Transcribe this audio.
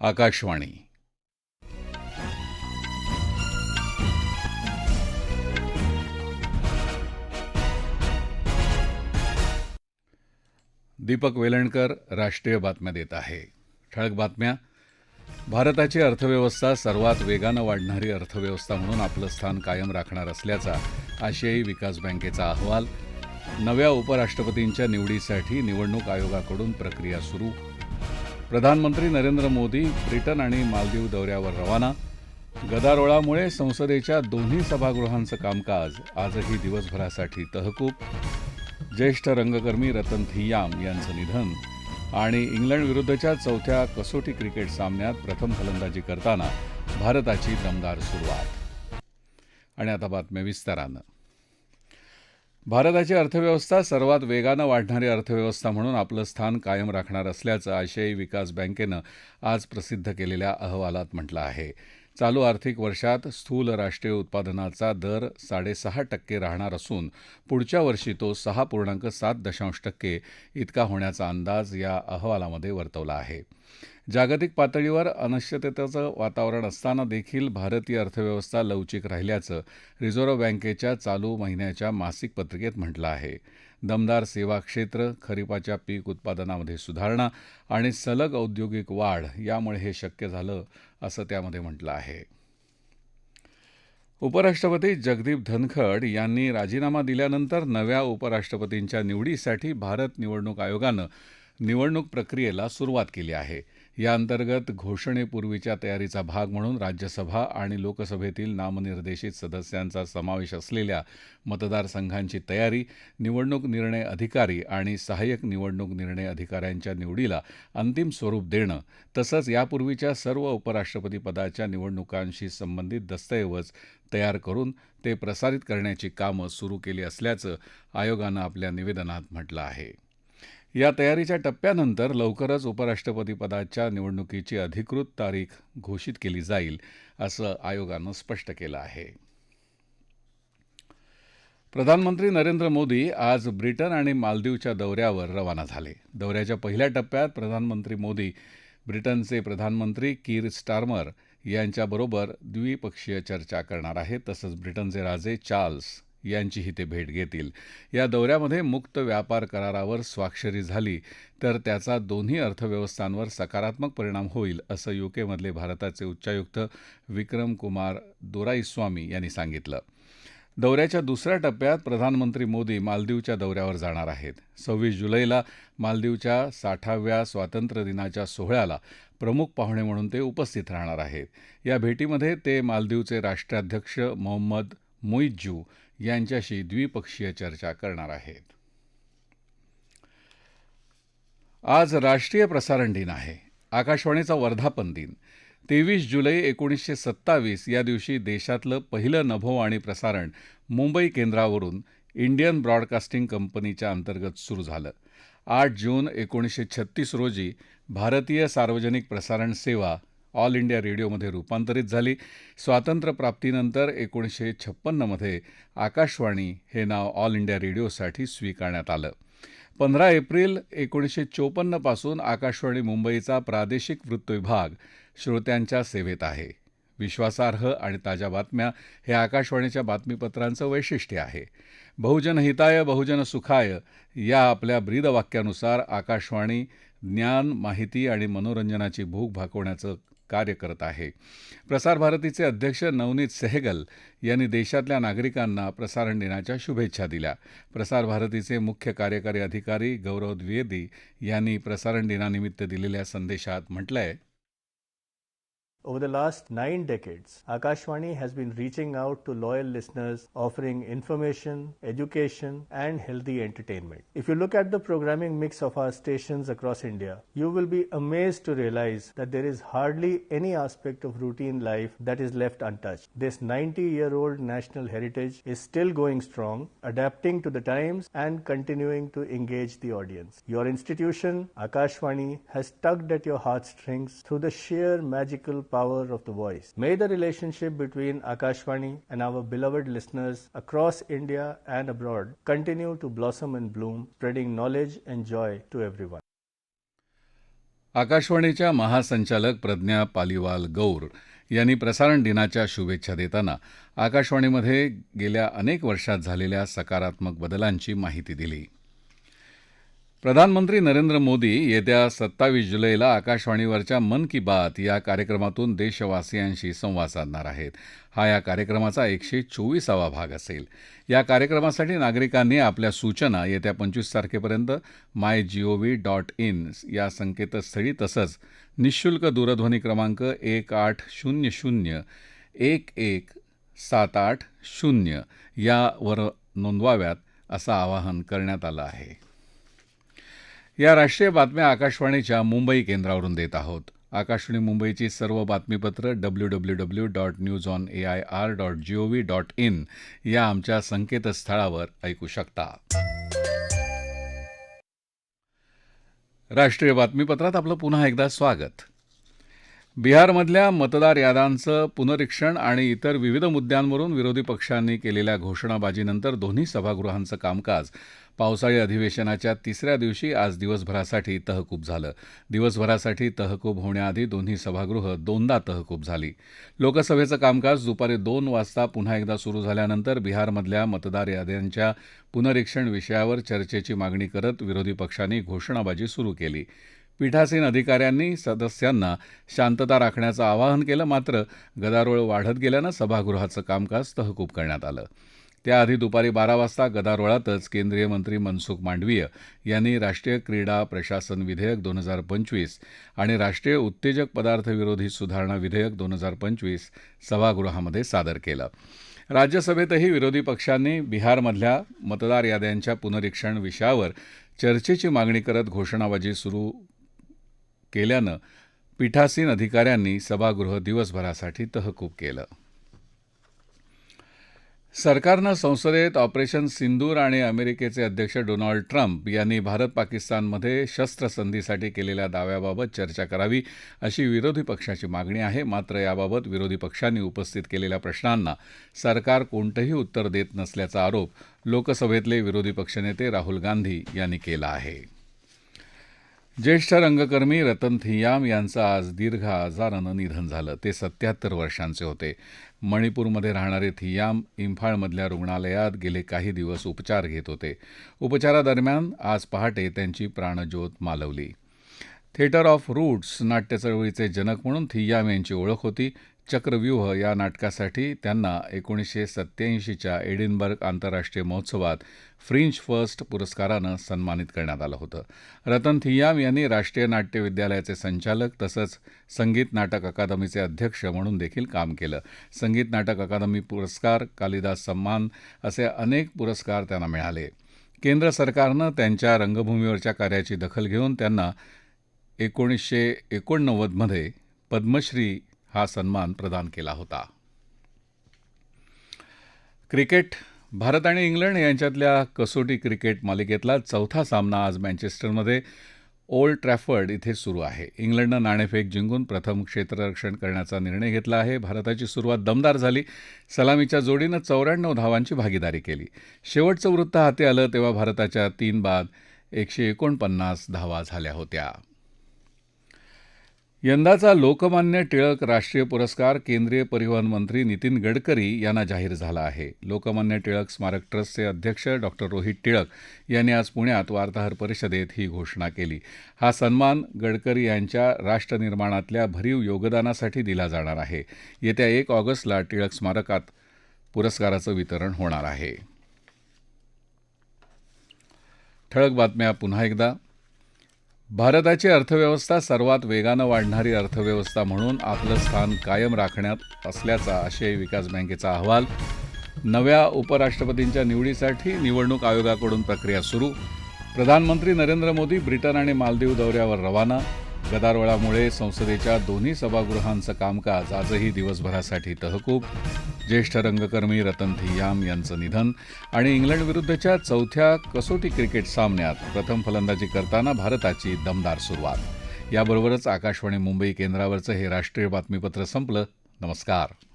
आकाशवाणी. दीपक वेलणकर राष्ट्रीय बातम्या देत आहे. ठळक बातम्या. भारताची अर्थव्यवस्था सर्वात वेगानं वाढणारी अर्थव्यवस्था म्हणून आपलं स्थान कायम राखणार असल्याचा आशियाई विकास बँकेचा अहवाल. नव्या उपराष्ट्रपतींच्या निवडीसाठी निवडणूक आयोगाकडून प्रक्रिया सुरू. प्रधानमंत्री नरेंद्र मोदी ब्रिटन आणि मालदीव दौऱ्यावर रवाना. गदारोळामुळे संसदेच्या दोन्ही सभागृहांचं कामकाज आजही दिवसभरासाठी तहकूब. ज्येष्ठ रंगकर्मी रतन थियाम यांचं निधन आणि इंग्लंड विरुद्धच्या चौथ्या कसोटी क्रिकेट सामन्यात प्रथम फलंदाजी करताना भारताची दमदार सुरुवात. आणि आता बातम्या विस्तारानं. भारताची अर्थव्यवस्था सर्वात वेगानं वाढणारी अर्थव्यवस्था म्हणून आपलं स्थान कायम राखणार असल्याचं आशियाई विकास बँकेनं आज प्रसिद्ध केलेल्या अहवालात म्हटलं आहे. चालू आर्थिक वर्षात स्थूल राष्ट्रीय उत्पादनाचा दर साडेसहा टक्के राहणार असून पुढच्या वर्षी तो सहा पूर्णांक सात दशांश टक्के इतका होण्याचा अंदाज या अहवालामध्ये वर्तवला आहे. जागतिक पातळीवर अनिश्चिततेचं वातावरण असताना देखील भारतीय अर्थव्यवस्था लवचिक राहिल्याचं रिझर्व्ह बँकेच्या चालू महिन्याच्या मासिक पत्रिकेत म्हटलं आहे. दमदार सेवा क्षेत्र खरीपाच्या पीक उत्पादनामध्ये सुधारणा आणि सलग औद्योगिक वाढ यामुळे हे शक्य झालं असं त्यामध्ये म्हटलं आहे. उपराष्ट्रपती जगदीप धनखड यांनी राजीनामा दिल्यानंतर नव्या उपराष्ट्रपतींच्या निवडीसाठी भारत निवडणूक आयोगानं निवडणूक प्रक्रियेला सुरुवात केली आहे. याअंतर्गत घोषणेपूर्वीच्या तयारीचा भाग म्हणून राज्यसभा आणि लोकसभेतील नामनिर्देशित सदस्यांचा समावेश असलेल्या मतदारसंघांची तयारी निवडणूक निर्णय अधिकारी आणि सहाय्यक निवडणूक निर्णय अधिकाऱ्यांच्या निवडीला अंतिम स्वरूप देणं तसंच यापूर्वीच्या सर्व उपराष्ट्रपती पदाच्या निवडणुकांशी संबंधित दस्तऐवज तयार करून ते प्रसारित करण्याची कामं सुरू केली असल्याचं आयोगानं आपल्या निवेदनात म्हटलं आहे. या तयारीच्या टप्प्यानंतर लवकरच उपराष्ट्रपतीपदाच्या निवडणुकीची अधिकृत तारीख घोषित केली जाईल असं आयोगानं स्पष्ट केलं आहे. प्रधानमंत्री नरेंद्र मोदी आज ब्रिटन आणि मालदीवच्या दौऱ्यावर रवाना झाले. दौऱ्याच्या पहिल्या टप्प्यात प्रधानमंत्री मोदी ब्रिटनचे प्रधानमंत्री कीर स्टार्मर यांच्याबरोबर द्विपक्षीय चर्चा करणार आहेत तसंच ब्रिटनचे राजे चार्ल्स यांचीही ते भेट घेतील. या दौऱ्यामध्ये मुक्त व्यापार करारावर स्वाक्षरी झाली तर त्याचा दोन्ही अर्थव्यवस्थांवर सकारात्मक परिणाम होईल असं युकेमधले भारताचे उच्चायुक्त विक्रम कुमार दोराईस्वामी यांनी सांगितलं. दौऱ्याच्या दुसऱ्या टप्प्यात प्रधानमंत्री मोदी मालदीवच्या दौऱ्यावर जाणार आहेत. सव्वीस जुलैला मालदीवच्या साठाव्या स्वातंत्र्यदिनाच्या सोहळ्याला प्रमुख पाहुणे म्हणून ते उपस्थित राहणार आहेत. या भेटीमध्ये ते मालदीवचे राष्ट्राध्यक्ष मोहम्मद मोईज्जू यांच्याशी द्विपक्षीय चर्चा करणार आहेत. आज राष्ट्रीय प्रसारण दिन आहे. आकाशवाणीचा वर्धापन दिन. तेवीस जुलै एकोणीसशे सत्तावीस या दिवशी देशातलं पहिलं नभोवाणी प्रसारण मुंबई केंद्रावरून इंडियन ब्रॉडकास्टिंग कंपनीच्या अंतर्गत सुरू झालं. आठ जून एकोणीसशे छत्तीस रोजी भारतीय सार्वजनिक प्रसारण सेवा ऑल इंडिया रेडिओमध्ये रूपांतरित झाली. स्वातंत्र्यप्राप्तीनंतर एकोणीसशे छप्पन्नमध्ये आकाशवाणी हे नाव ऑल इंडिया रेडिओसाठी स्वीकारण्यात आलं. पंधरा एप्रिल एकोणीसशे चोपन्नपासून आकाशवाणी मुंबईचा प्रादेशिक वृत्तविभाग श्रोत्यांच्या सेवेत आहे. विश्वासार्ह आणि ताज्या बातम्या हे आकाशवाणीच्या बातमीपत्रांचं वैशिष्ट्य आहे. बहुजन हिताय बहुजन सुखाय या आपल्या ब्रीदवाक्यानुसार आकाशवाणी ज्ञान माहिती आणि मनोरंजनाची भूक भागवण्याचं कार्य करत आहे. प्रसार भारतीचे अध्यक्ष नवनीत सेहगल यांनी देशातल्या नागरिकांना प्रसारण दिनाच्या शुभेच्छा दिल्या. प्रसार भारतीचे मुख्य कार्यकारी अधिकारी गौरव द्विवेदी यांनी प्रसारण दिनानिमित्त दिलेल्या संदेशात म्हटलंय Over the last nine decades, Akashvani has been reaching out to loyal listeners, offering information, education, and healthy entertainment. If you look at the programming mix of our stations across India, you will be amazed to realize that there is hardly any aspect of routine life that is left untouched. This 90 year old national heritage is still going strong, adapting to the times and continuing to engage the audience. Your institution, Akashvani, has tugged at your heartstrings through the sheer magical power power of the voice. May the relationship between Akashvani and our beloved listeners across India and abroad continue to blossom and bloom, spreading knowledge and joy to everyone. आकाशवाणीच्या महासंचालक प्रज्ञा पालिवाल गौर यांनी प्रसारण दिनाच्या शुभेच्छा देताना आकाशवाणीमध्ये गेल्या अनेक वर्षात झालेल्या सकारात्मक बदलांची माहिती दिली प्रधानमंत्री नरेंद्र मोदी येत्या सत्तावीस जुलैला आकाशवाणीवरच्या मन की बात या कार्यक्रमातून देशवासियांशी संवाद साधणार आहेत. हा या कार्यक्रमाचा एकशे चोवीसावा भाग असेल. या कार्यक्रमासाठी नागरिकांनी आपल्या सूचना येत्या पंचवीस तारखेपर्यंत my G O V dot in या संकेतस्थळी तसंच निशुल्क दूरध्वनी क्रमांक एक आठ शून्य शून्य एक एक सात आठ शून्य यावर नोंदवाव्यात असं आवाहन करण्यात आलं आहे. या राष्ट्रीय बातम्या आकाशवाणीच्या मुंबई केंद्रावरून देत आहोत. आकाशवाणी मुंबईची सर्व बातमीपत्र W W W dot news on A I R dot G O V dot in या आमच्या संकेतस्थळावर ऐकू शकता. राष्ट्रीय बातमीपत्रात आपलं पुन्हा एकदा स्वागत. बिहारमधल्या मतदार याद्यांचं पुनरीक्षण आणि इतर विविध मुद्द्यांवरून विरोधी पक्षांनी केलेल्या घोषणाबाजीनंतर दोन्ही सभागृहांचं कामकाज पावसाळी अधिवेशनाच्या तिसऱ्या दिवशी आज दिवसभरासाठी तहकूब झालं. दिवसभरासाठी तहकूब होण्याआधी दोन्ही सभागृह दोनदा तहकूब झाली. लोकसभेचं कामकाज दुपारी दोन वाजता पुन्हा एकदा सुरू झाल्यानंतर बिहारमधल्या मतदार याद्यांच्या पुनरीक्षण विषयावर चर्चेची मागणी करत विरोधी पक्षांनी घोषणाबाजी सुरू केली. पीठासीन अधिकाऱ्यांनी सदस्यांना शांतता राखण्याचं आवाहन केलं मात्र गदारोळ वाढत गेल्यानं सभागृहाचं कामकाज तहकूब करण्यात आलं. त्याआधी दुपारी बारा वाजता गदारोळातच केंद्रीय मंत्री मनसुख मांडवीय यांनी राष्ट्रीय क्रीडा प्रशासन विधेयक दोन हजार पंचवीस आणि राष्ट्रीय उत्तेजक पदार्थ विरोधी सुधारणा विधेयक दोन हजार पंचवीस सभागृहामध्ये सादर केलं. राज्यसभेतही विरोधी पक्षांनी बिहारमधल्या मतदार याद्यांच्या पुनरीक्षण विषयावर चर्चेची मागणी करत घोषणाबाजी सुरू केल्यानं पीठासीन अधिकाऱ्यांनी सभागृह दिवसभरासाठी तहकूब केलं. सरकारनं संसदेत ऑपरेशन सिंदूर आणि अमेरिकेचे अध्यक्ष डोनाल्ड ट्रम्प यांनी भारत पाकिस्तानमध्ये शस्त्रसंधीसाठी केलेल्या दाव्याबाबत चर्चा करावी अशी विरोधी पक्षाची मागणी आहे. मात्र याबाबत विरोधी पक्षांनी उपस्थित केलेल्या प्रश्नांना सरकार कोणतंही उत्तर देत नसल्याचा आरोप लोकसभेतले विरोधी पक्षनेते राहुल गांधी यांनी केला आहे. ज्येष्ठ रंगकर्मी रतन थियाम यांचं आज दीर्घ आजारानं निधन झालं. ते सत्याहत्तर वर्षांचे होते. मणिपूरमध्ये राहणारे थियाम इम्फाळमधल्या रुग्णालयात गेले काही दिवस उपचार घेत होते. उपचारादरम्यान आज पहाटे त्यांची प्राणज्योत मालवली. थिएटर ऑफ रूट्स नाट्य चळवळीचे जनक म्हणून थियाम यांची ओळख होती. चक्रव्यूह या नाटकासाठी त्यांना एकोणीसशे सत्याऐंशीच्या एडिनबर्ग आंतरराष्ट्रीय महोत्सवात फ्रिंच फर्स्ट पुरस्कारानं सन्मानित करण्यात आलं होतं. रतन थियाम यांनी राष्ट्रीय नाट्य विद्यालयाचे संचालक तसंच संगीत नाटक अकादमीचे अध्यक्ष म्हणून देखील काम केलं. संगीत नाटक अकादमी पुरस्कार कालिदास सन्मान असे अनेक पुरस्कार त्यांना मिळाले. केंद्र सरकारनं त्यांच्या रंगभूमीवरच्या कार्याची दखल घेऊन त्यांना एकोणीसशे एकोणनव्वदमध्ये पद्मश्री हा सन्मान प्रदान केला होता. क्रिकेट भारत आणि इंग्लंड यांच्यातल्या कसोटी क्रिकेट मालिकेतला चौथा सामना आज मँचेस्टरमध्ये ओल्ड ट्रॅफर्ड इथे सुरू आहे. इंग्लंडनं नाणेफेक जिंकून प्रथम क्षेत्ररक्षण करण्याचा निर्णय घेतला आहे. भारताची सुरुवात दमदार झाली. सलामीच्या जोडीनं चौऱ्याण्णव धावांची भागीदारी केली. शेवटचं वृत्त हाती आलं तेव्हा भारताच्या तीन बाद एकशे एकोणपन्नास धावा झाल्या होत्या. यंदाचा लोकमान्य टिळक राष्ट्रीय पुरस्कार केंद्रीय परिवहन मंत्री नितीन गडकरी यांना जाहीर झाला आहे. लोकमान्य टिळक स्मारक ट्रस्टचे अध्यक्ष डॉक्टर रोहित टिळक यांनी आज पुण्यात वार्ताहर परिषदेत ही घोषणा केली. हा सन्मान गडकरी यांच्या राष्ट्रनिर्माणातल्या भरीव योगदानासाठी दिला जाणार आहे. येत्या एक ऑगस्टला टिळक स्मारकात पुरस्काराचं वितरण होणार आहे. ठळक बातम्या पुन्हा एकदा. भारताची अर्थव्यवस्था सर्वात वेगानं वाढणारी अर्थव्यवस्था म्हणून आपलं स्थान कायम राखण्यात असल्याचा आशियाई विकास बँकेचा अहवाल. नव्या उपराष्ट्रपतींच्या निवडीसाठी निवडणूक आयोगाकडून प्रक्रिया सुरू. प्रधानमंत्री नरेंद्र मोदी ब्रिटन आणि मालदीव दौऱ्यावर रवाना. गदारोळामुळे संसदेच्या दोन्ही सभागृहांचं कामकाज आजही दिवसभरासाठी तहकूब. ज्येष्ठ रंगकर्मी रतन थियाम यांचं निधन आणि इंग्लंडविरुद्धच्या चौथ्या कसोटी क्रिकेट सामन्यात प्रथम फलंदाजी करताना भारताची दमदार सुरुवात. याबरोबरच आकाशवाणी मुंबई केंद्रावरचं हे राष्ट्रीय बातमीपत्र संपलं. नमस्कार.